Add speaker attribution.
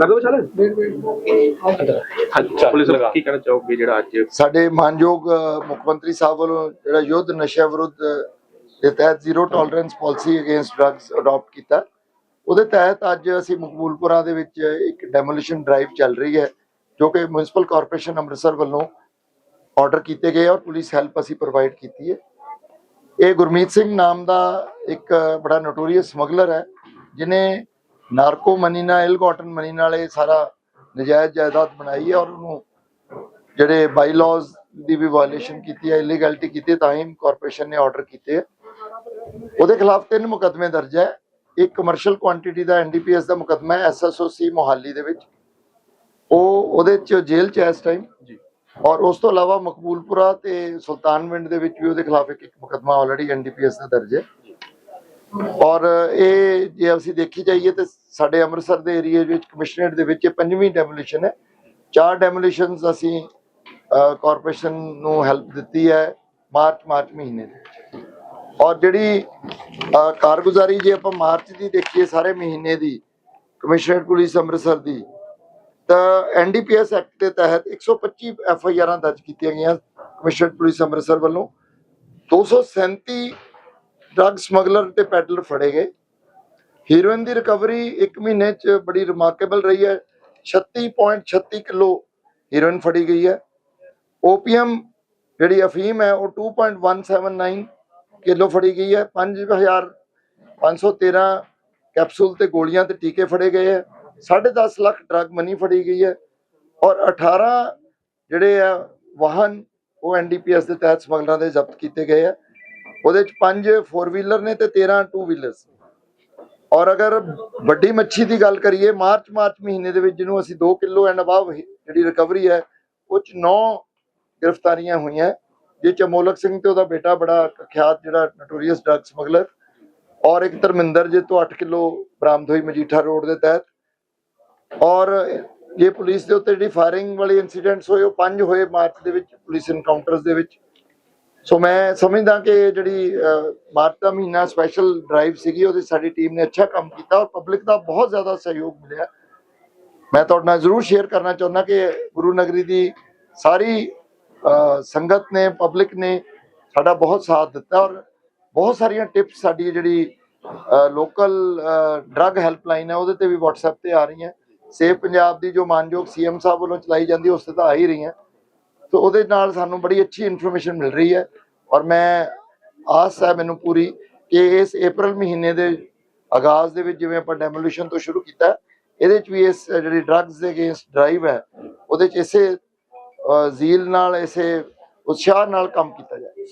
Speaker 1: ਲੱਗਦਾ ਚੱਲ ਅੱਛਾ ਪੁਲਿਸ ਲਗਾ। ਕੀ ਕਹਿਣਾ ਚਾਹੋਗੇ ਜਿਹੜਾ ਅੱਜ
Speaker 2: ਸਾਡੇ ਮਾਨਯੋਗ ਮੁੱਖ ਮੰਤਰੀ ਸਾਹਿਬ ਵੱਲੋਂ ਜਿਹੜਾ ਯੁੱਧ ਨਸ਼ਾ ਵਿਰੁੱਧ ਦੇ ਤਹਿਤ zero tolerance policy against drugs adopt ਕੀਤਾ। ਉਹਦੇ ਤਹਿਤ ਅੱਜ ਅਸੀਂ ਮਕਬੂਲਪੁਰਾ ਦੇ ਵਿੱਚ ਇੱਕ ਡੈਮੋਲੀਸ਼ਨ ਡਰਾਈਵ ਚੱਲ ਰਹੀ ਹੈ ਜੋ ਕਿ ਮਿਊਨਿਸਪਲ ਕਾਰਪੋਰੇਸ਼ਨ ਅੰਮ੍ਰਿਤਸਰ ਵੱਲੋਂ ਆਰਡਰ ਕੀਤੇ ਗਏ ਔਰ ਪੁਲਿਸ ਹੈਲਪ ਅਸੀਂ ਪ੍ਰੋਵਾਈਡ ਕੀਤੀ ਹੈ। ਇਹ ਗੁਰਮੀਤ ਸਿੰਘ ਨਾਮ ਦਾ ਇੱਕ ਬੜਾ ਨੋਟੋਰੀਅਸ ਸਮਗਲਰ ਹੈ ਜਿਨੇ ਨਾਰਕੋ ਮਨੀ ਨਾਲ ਇਲ ਕਾਟਨ ਮਨੀ ਨਾਲ ਇਹ ਸਾਰਾ ਨਜਾਇਜ਼ ਜਾਇਦਾਦ ਬਣਾਈ ਹੈ ਔਰ ਉਹਨੂੰ ਜਿਹੜੇ ਬਾਈ ਲਾਜ਼ ਦੀ ਵੀ ਵਾਇਓਲੇਸ਼ਨ ਕੀਤੀ ਹੈ ਇਲੀਗੈਲਿਟੀ ਕੀਤੀ ਤਾਂ ਹੀ ਕਾਰਪੋਰੇਸ਼ਨ ਨੇ ਆਰਡਰ ਕੀਤੇ ਹੈ। ਉਹਦੇ ਖਿਲਾਫ ਤਿੰਨ ਮੁਕੱਦਮੇ ਦਰਜ ਹੈ। ਇੱਕ ਕਮਰਸ਼ੀਅਲ ਕੁਆਂਟੀਟੀ ਦਾ ਐਨਡੀਪੀਐਸ ਦਾ ਮੁਕੱਦਮਾ ਹੈ ਐਸਐਸਓਸੀ ਮੋਹਾਲੀ ਦੇ ਵਿੱਚ। ਉਹ ਉਹਦੇ ਚ ਜੇਲ੍ਹ ਚ ਹੈ ਇਸ ਟਾਈਮ
Speaker 1: ਜੀ।
Speaker 2: ਔਰ ਉਸ ਤੋਂ ਇਲਾਵਾ ਮਕਬੂਲਪੁਰਾ ਤੇ ਸੁਲਤਾਨਵਿੰਡ ਦੇ ਵਿੱਚ ਵੀ ਉਹਦੇ ਖਿਲਾਫ ਇੱਕ ਇੱਕ ਮੁਕੱਦਮਾ ਆਲਰੇਡੀ ਐਨਡੀਪੀਐਸ ਦਾ ਦਰਜ ਹੈ। ਔਰ ਇਹ ਜੇ ਅਸੀਂ ਦੇਖੀ ਜਾਈਏ ਤੇ ਸਾਡੇ ਅੰਮ੍ਰਿਤਸਰ ਦੇ ਏਰੀਆ ਵਿੱਚ ਕਮਿਸ਼ਨਰੇਟ ਦੇ ਵਿੱਚ ਇਹ ਪੰਜਵੀਂ ਡੈਮੋਲੀਸ਼ਨ ਹੈ। ਚਾਰ ਡੈਮੋਲੀਸ਼ਨਸ ਅਸੀਂ ਕਾਰਪੋਰੇਸ਼ਨ ਨੂੰ ਹੈਲਪ ਦਿੱਤੀ ਹੈ ਮਾਰਚ ਮਾਰਚ ਮਹੀਨੇ ਦੇ ਔਰ ਜਿਹੜੀ ਕਾਰਗੁਜ਼ਾਰੀ ਜੇ ਆਪਾਂ ਮਾਰਚ ਦੀ ਦੇਖੀਏ ਸਾਰੇ ਮਹੀਨੇ ਦੀ ਕਮਿਸ਼ਨਰੇਟ ਪੁਲਿਸ ਅੰਮ੍ਰਿਤਸਰ ਦੀ, ਤਾਂ ਐਨਡੀਪੀਐਸ ਐਕਟ ਦੇ ਤਹਿਤ 125 ਐਫ ਆਈ ਆਰਾਂ ਦਰਜ ਕੀਤੀਆਂ ਗਈਆਂ ਕਮਿਸ਼ਨਰੇਟ ਪੁਲਿਸ ਅੰਮ੍ਰਿਤਸਰ ਵੱਲੋਂ। 237 ਡਰੱਗ ਸਮਗਲਰ ਤੇ ਪੈਡਲਰ ਫੜੇ ਗਏ। ਹੀਰੋਇਨ ਦੀ ਰਿਕਵਰੀ 1 ਮਹੀਨੇ ਚ ਬੜੀ ਰਿਮਾਰਕੇਬਲ ਰਹੀ ਹੈ। 36.36 ਕਿਲੋ ਹੀਰੋਇਨ ਫੜੀ ਗਈ ਹੈ। ਓਪੀਐਮ ਜਿਹੜੀ ਅਫੀਮ ਹੈ, ਉਹ 2.179 ਕਿਲੋ ਫੜੀ ਗਈ ਹੈ। 5513 ਕੈਪਸੂਲ ਤੇ ਗੋਲੀਆਂ ਤੇ ਟੀਕੇ ਫੜੇ ਗਏ ਹੈ। 10.5 ਲੱਖ ਡਰੱਗ ਮਨੀ ਫੜੀ ਗਈ ਹੈ। ਔਰ 18 ਜਿਹੜੇ ਆ ਵਾਹਨ, ਉਹ ਐਨਡੀਪੀਐਸ ਦੇ ਤਹਿਤ ਸਮਗਲਰਾਂ ਦੇ ਜ਼ਬਤ ਕੀਤੇ ਗਏ ਆ ਉਹਦੇ ਚ 5 4 ਵੀਲਰ ਨੇ ਤੇ 13 2 ਵੀਲਰਸ ਔਰ ਅਗਰ ਵੱਡੀ ਮੱਛੀ ਦੀ ਗੱਲ ਕਰੀਏ, ਮਾਰਚ ਮਾਰਚ ਮਹੀਨੇ ਦੇ ਵਿੱਚ ਜਿਹਨੂੰ ਅਸੀਂ 2 ਕਿਲੋ ਐਂਡ ਅਬਵ ਜਿਹੜੀ ਰਿਕਵਰੀ ਹੈ, ਉਹ ਚ 9 ਗ੍ਰਿਫਤਾਰੀਆਂ ਹੋਈਆਂ। ਜਿਹ ਚ ਸਿੰਘ ਤੇ ਉਹਦਾ ਬੇਟਾ ਬੜਾ ਖਿਆਤ ਜਿਹੜਾ ਨੋਟੋਰੀਅਸ ਡਰੱਗ ਸਮਗਲਰ ਔਰ ਇੱਕ ਧਰਮਿੰਦਰ ਜੀ ਤੋਂ 8 ਕਿਲੋ ਬਰਾਮਦ ਹੋਈ ਮਜੀਠਾ ਰੋਡ ਦੇ ਤਹਿਤ। ਔਰ ਇਹ ਪੁਲਿਸ ਦੇ ਉੱਤੇ ਜਿਹੜੀ ਫਾਇਰਿੰਗ ਵਾਲੇ ਇਨਸੀਡੈਂਟਸ ਹੋਏ, ਉਹ ਪੰਜ ਹੋਏ ਮਾਰਚ ਦੇ ਵਿੱਚ, ਪੁਲਿਸ ਇਨਕਾਊਂਟਰਸ ਦੇ ਵਿੱਚ। ਸੋ ਮੈਂ ਸਮਝਦਾ ਕਿ ਜਿਹੜੀ ਮਾਰਚ ਦਾ ਮਹੀਨਾ ਸਪੈਸ਼ਲ ਡਰਾਈਵ ਸੀਗੀ, ਉਹਦੇ ਸਾਡੀ ਟੀਮ ਨੇ ਅੱਛਾ ਕੰਮ ਕੀਤਾ ਔਰ ਪਬਲਿਕ ਦਾ ਬਹੁਤ ਜ਼ਿਆਦਾ ਸਹਿਯੋਗ ਮਿਲਿਆ। ਮੈਂ ਤੁਹਾਡੇ ਨਾਲ ਜ਼ਰੂਰ ਸ਼ੇਅਰ ਕਰਨਾ ਚਾਹੁੰਦਾ ਕਿ ਗੁਰੂ ਨਗਰੀ ਦੀ ਸਾਰੀ ਸੰਗਤ ਨੇ ਪਬਲਿਕ ਨੇ ਸਾਡਾ ਬਹੁਤ ਸਾਥ ਦਿੱਤਾ ਔਰ ਬਹੁਤ ਸਾਰੀਆਂ ਟਿਪਸ ਸਾਡੀ ਜਿਹੜੀ ਲੋਕਲ ਡਰੱਗ ਹੈਲਪਲਾਈਨ ਹੈ, ਉਹਦੇ ਤੇ ਵੀ WhatsApp ਤੇ ਆ ਰਹੀਆਂ। ਸੇਵ ਪੰਜਾਬ ਦੀ ਜੋ ਮਾਨਯੋਗ ਸੀਐਮ ਸਾਹਿਬ ਵੱਲੋਂ ਚਲਾਈ ਜਾਂਦੀ, ਉਸ ਤੇ ਤਾਂ ਆ ਹੀ ਰਹੀਆਂ। ਸੋ ਉਹਦੇ ਨਾਲ ਸਾਨੂੰ ਬੜੀ ਅੱਛੀ ਇਨਫੋਰਮੇਸ਼ਨ ਮਿਲ ਰਹੀ ਹੈ ਔਰ ਮੈਂ ਆਸ ਹੈ ਮੈਨੂੰ ਪੂਰੀ ਕਿ ਇਸ April ਮਹੀਨੇ ਦੇ ਆਗਾਜ਼ ਦੇ ਵਿੱਚ ਜਿਵੇਂ ਆਪਾਂ ਡੈਮੋਲੀਸ਼ਨ ਤੋਂ ਸ਼ੁਰੂ ਕੀਤਾ, ਇਹਦੇ ਚ ਵੀ ਇਸ ਜਿਹੜੀ ਡਰੱਗਸ ਦੇ ਅਗੇਂਸਟ ਡਰਾਈਵ ਹੈ, ਉਹਦੇ ਚ ਇਸੇ ਜ਼ੀਲ ਨਾਲ, ਇਸੇ ਉਤਸ਼ਾਹ ਨਾਲ ਕੰਮ ਕੀਤਾ ਜਾਏ।